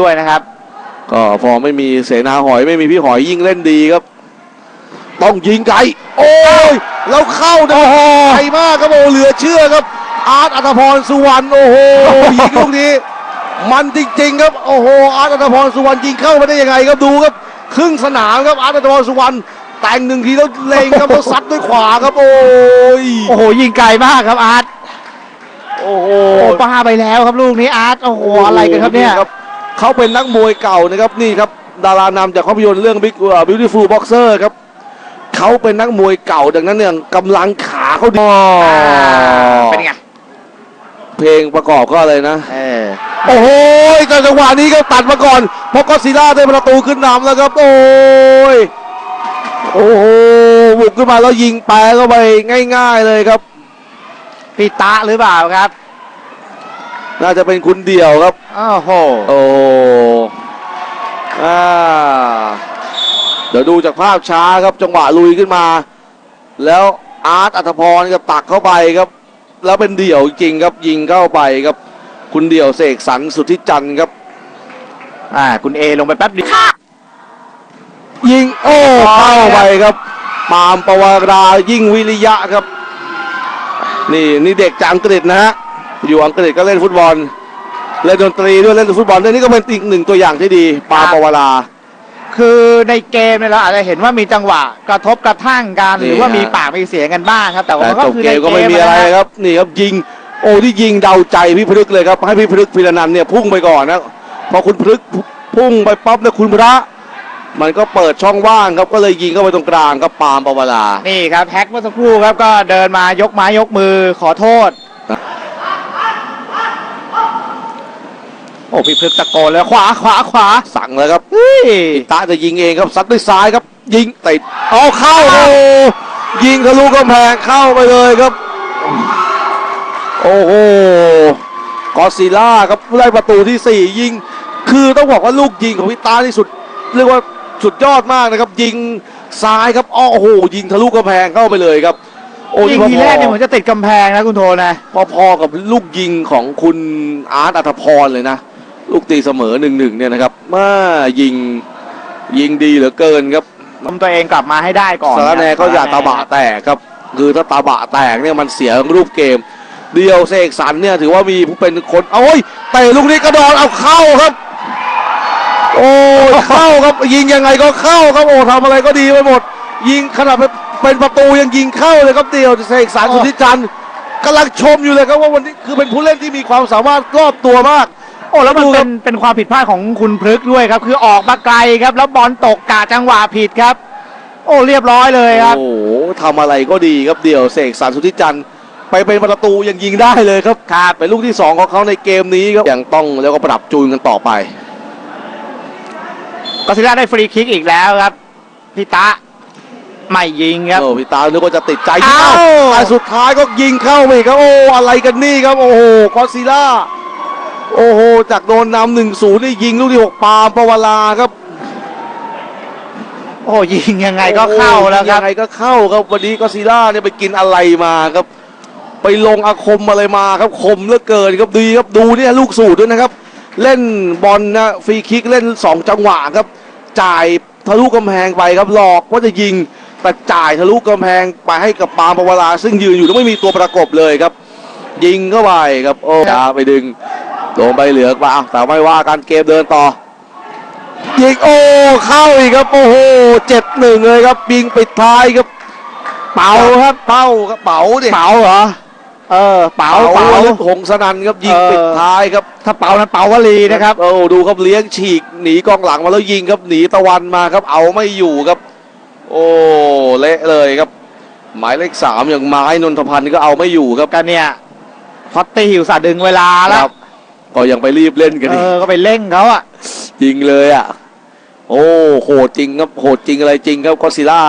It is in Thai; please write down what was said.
ด้วยนะครับ ก็พอไม่มีเสนาหอยไม่มีพี่หอยยิ่งเล่นดีครับ ต้องยิงไกล โอ้ย แล้วเข้านะไกลมากครับโอ้เหลือเชื่อครับ อาร์ตอัตพรสุวรรณโอ้โหยิงลูกนี้ มันจริงๆ ครับโอ้โหอาร์ตอัตพรสุวรรณยิงเข้ามาได้ยังไงครับดูครับครึ่งสนามครับอาร์ตอัตพรสุวรรณแต่งหนึ่งทีแล้วเล็งครับแล้วซัดด้วยขวาครับ โอ้ยโอ้โหยิงไกลมากครับอาร์ตโอ้โหโอ้ป้าไปแล้วครับลูกนี้อาร์ตโอ้โหอะไรกันครับเนี่ย เขาเป็นนักมวยเก่านะครับนี่ครับดารานำจากภาพยนตร์เรื่อง Big uh, Beautiful Boxer ครับเขาเป็นนักมวยเก่าดังนั้นเนี่ยกำลังขาเขาดีเป็นไงเพลงประกอบก็อะไรนะเออโอ้โหแต่จังหวะนี้ก็ตัดมาก่อนเพราะก็อดซิลล่าได้ประตูขึ้นนำแล้วครับ โอ้ยโอ้โหบุกขึ้นมาแล้วยิงแปรเข้าไปง่าย ๆเลยครับพี่ตะหรือเปล่าครับ น่าจะเป็นคุณเดี่ยวครับโอ้โหโอ้อ่าเดี๋ยวดูจากภาพช้าครับจังหวะลุยขึ้นมา แล้วอาร์ตอัธพรก็ตักเข้าไปครับ แล้วเป็นเดี่ยวจริงครับยิงเข้าไปครับ คุณเดี่ยวเสกสรรสุทธิจันทร์ครับ อ่าคุณเอลงไปแป๊บเดียวยิงโอ้เข้าไปครับปาล์มปวารายิ่งวิริยะครับ นี่นี่เด็กจากอังกฤษนะฮะ อยู่อังกฤษก็เล่นฟุตบอล เล่นดนตรีด้วยเล่นฟุตบอลด้วยนี่ก็เป็นอีกหนึ่งตัวอย่างที่ดี ปาล์มปวารา คือในเกมเนี่ยเราอาจจะเห็นว่ามีจังหวะกระทบกระทั่งกันนี่หรือว่าฮะ มีปากมีเสียงกันบ้างครับ แต่ว่าแต่มันก็จบคือเกในมเกก็ไม่มีอะไรนครับนี่ครับยิง โอ้ที่ยิงเดาใจพี่พฤกษ์เลยครับ ให้พี่พฤกษ์พิรนันท์เนี่ยพุ่งไปก่อนนะพอคุณพฤกษ์พุ่งไปปั๊บเนี่ยคุณพระ มันก็เปิดช่องว่างครับก็เลยยิงเข้าไปตรงกลางครับปาล์มปวารา นี่ครับแฮกเมื่อสักครู่ครับก็เดินมายกไม้ยกมือขอโทษ โอ้พี่พฤกษ์ตะโกนแล้วขวาขวาขวาสั่งเลยครับเฮ้ยตาจะยิงเองครับซัดด้วยซ้ายครับ ยิงติดเอาเข้าโอ้โหยิงทะลุกำแพงเข้าไปเลยครับ โอ้โหกอดซิลล่าครับได้ประตูที่สี่ยิง คือต้องบอกว่าลูกยิงของพี่ตาที่สุด เรียกว่าสุดยอดมากนะครับ ยิงซ้ายครับอ้อโอ้โหยิงทะลุกำแพงเข้าไปเลยครับโอ้ยินี่งพอทีแรกเนี่ยเหมือนจะติดกำแพงนะคุณโทนะพอๆกับลูกยิงของคุณอาร์ตอัธพรเลยนะ ลูกตีเสมอหนึ่งหนึ่งเนี่ยนะครับมายิงยิงดีเหลือเกินครับทำตัวเองกลับมาให้ได้ก่อนสารแนก็อย่าตาบะแตกครับ คือถ้าตาบะแตกเนี่ยมันเสียรูปเกม เดียวเสกสรรเนี่ยถือว่ามีผู้เป็นคนโอ้ยเตะลูกนี้กระดอนเอาเข้าครับ โอ้ยเข้าครับยิงยังไงก็เข้าครับโอ้ทำอะไรก็ดีไปหมด ยิงขนาดเป็นประตูยังยิงเข้าเลยครับเดียวเสกสรรสุทธิจันทร์กำลังชมอยู่เลยครับว่าวันนี้คือเป็นผู้เล่นที่มีความสามารถรอบตัวมาก โอ้แล้วมันดูคเป็รับนเป็นความผิดพลาดของคุณพฤกษ์ด้วยครับ คือออกมาไกลครับ แล้วบอลตกกาจังหวะผิดครับ โอ้เรียบร้อยเลยครับ โอ้โหทำอะไรก็ดีครับเดี่ยวเสกสรรสุทธิจันทร์ไปเป็นประตูยังยิงได้เลยครับครับเป็นลูกที่สองของเขาในเกมนี้ครับยังต้องแล้วก็ปรับจูนกันต่อไปก็ซิล่าได้ฟรีคิกอีกแล้วครับพี่ตะไม่ยิงครับโอ้พี่ตานึกว่าจะติดใจเอ้าแต่สุดท้ายก็ยิงเข้าไปอีกครับโอ้อะไรกันนี่ครับโอ้โหกอดซิลล่า โอ้โห จากโดนนำหนึ่งศูนย์นี่ยิงลูกที่หกปาล์มปวาราครับโอ้ยิงยังไงก็เข้าแล้วครับยังไงก็เข้าครับวันนี้กอดซิลล่าเนี่ยไปกินอะไรมาครับ ไปลงอาคมอะไรมาครับคมเหลือเกินครับดีครับดูเนี่ยลูกสูตรด้วยนะครับ เล่นบอลนะฟรีคิกเล่นสองจังหวะครับ จ่ายทะลุกำแพงไปครับหลอกว่าจะยิงแต่จ่ายทะลุกำแพงไปให้กับปาล์มปวาราซึ่งยืนอยู่แล้วไม่มีตัวประกบเลยครับ ยิงเข้าไปครับโอ้ยาไปดึง โดนใบเหลืองมาแต่ไม่ว่าการเกมเดินต่อยิงโอ้เข้าอีกครับโอ้โหเจ็ดหนึ่งเลยครับยิงปิดท้ายครับ เป๋าครับเป้าครับเป๋าดิเป๋าเหรอเออเป๋าเป๋าเป๋าลึกหงสนันครับยิงเออปิดท้ายครับถ้าเป๋านั้นเป๋าวลีนะครับโอ้ดูครับเลี้ยงฉีกหนีกองหลังมาแล้วยิงครับหนีตะวันมาครับเอาไม่อยู่ครับ โอ้เละเลยครับ หมายเลขสามอย่างไม้นนทพันธ์ก็เอาไม่อยู่ครับกันเนี่ยพอตตี้หิวสาดึงเวลาแล้ควรับ ก็ยังไปรีบเล่นกันเออีกอก็ไปเร่งเขาอะจริงเลยอะ โอ้โหดจริงครับโหดจริงอะไรจริงครับก็อดซิลล่า